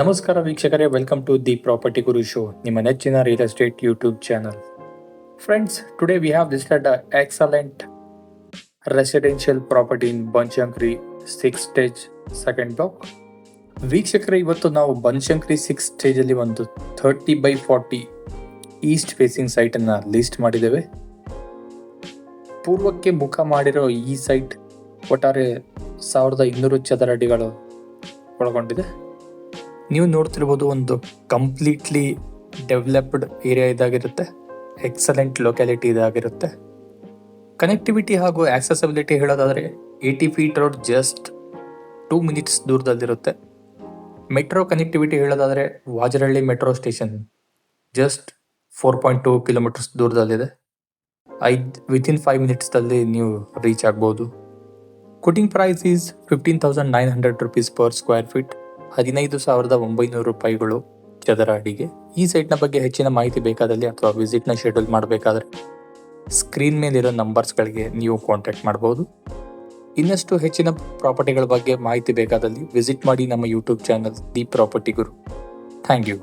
ನಮಸ್ಕಾರ ವೀಕ್ಷಕರೇ welcome to the property guru show ನಿಮ್ಮ ನೆಚ್ಚಿನ real estate YouTube channel friends today we have visited a excellent residential property in Banashankari six stage second block ವೀಕ್ಷಕರೇ, ಇವತ್ತು ನಾವು Banashankari six ಸ್ಟೇಜಲ್ಲಿ ಒಂದು thirty by forty east facing ಸೈಟನ್ನು list ಮಾಡಿದ್ದೇವೆ. ಪೂರ್ವಕ್ಕೆ ಮುಖ ಮಾಡಿರೋ ಈ ಸೈಟ್ ಒಟ್ಟಾರೆ ಸಾವಿರದ ಇನ್ನೂರು ಚದರ ಅಡಿಗಳು ಒಳಗೊಂಡಿದೆ. ನೀವು ನೋಡ್ತಿರ್ಬೋದು ಒಂದು ಕಂಪ್ಲೀಟ್ಲಿ ಡೆವಲಪ್ಡ್ ಏರಿಯಾ ಇದಾಗಿರುತ್ತೆ. ಎಕ್ಸಲೆಂಟ್ ಲೊಕ್ಯಾಲಿಟಿ ಇದಾಗಿರುತ್ತೆ. ಕನೆಕ್ಟಿವಿಟಿ ಹಾಗೂ ಆಕ್ಸೆಸಬಿಲಿಟಿ ಹೇಳೋದಾದರೆ eighty feet road just two minutes ದೂರದಲ್ಲಿರುತ್ತೆ. Metro connectivity ಹೇಳೋದಾದರೆ Vajarahalli metro station just four point two kilometres ದೂರದಲ್ಲಿದೆ. ಐದು ವಿತಿನ್ ಫೈವ್ ಮಿನಿಟ್ಸ್ದಲ್ಲಿ ನೀವು ರೀಚ್ ಆಗ್ಬೋದು. Quoting price is fifteen thousand nine hundred rupees per square feet ಹದಿನೈದು ಸಾವಿರದ ಒಂಬೈನೂರು ರೂಪಾಯಿಗಳು ಚದರ ಅಡಿಗೆ. ಈ ಸೈಟ್ನ ಬಗ್ಗೆ ಹೆಚ್ಚಿನ ಮಾಹಿತಿ ಬೇಕಾದಲ್ಲಿ ಅಥವಾ ವಿಸಿಟ್ನ ಶೆಡ್ಯೂಲ್ ಮಾಡಬೇಕಾದ್ರೆ ಸ್ಕ್ರೀನ್ ಮೇಲಿರೋ ನಂಬರ್ಸ್ಗಳಿಗೆ ನೀವು ಕಾಂಟ್ಯಾಕ್ಟ್ ಮಾಡ್ಬೋದು. ಇನ್ನಷ್ಟು ಹೆಚ್ಚಿನ ಪ್ರಾಪರ್ಟಿಗಳ ಬಗ್ಗೆ ಮಾಹಿತಿ ಬೇಕಾದಲ್ಲಿ ವಿಸಿಟ್ ಮಾಡಿ ನಮ್ಮ YouTube channel the property guru thank you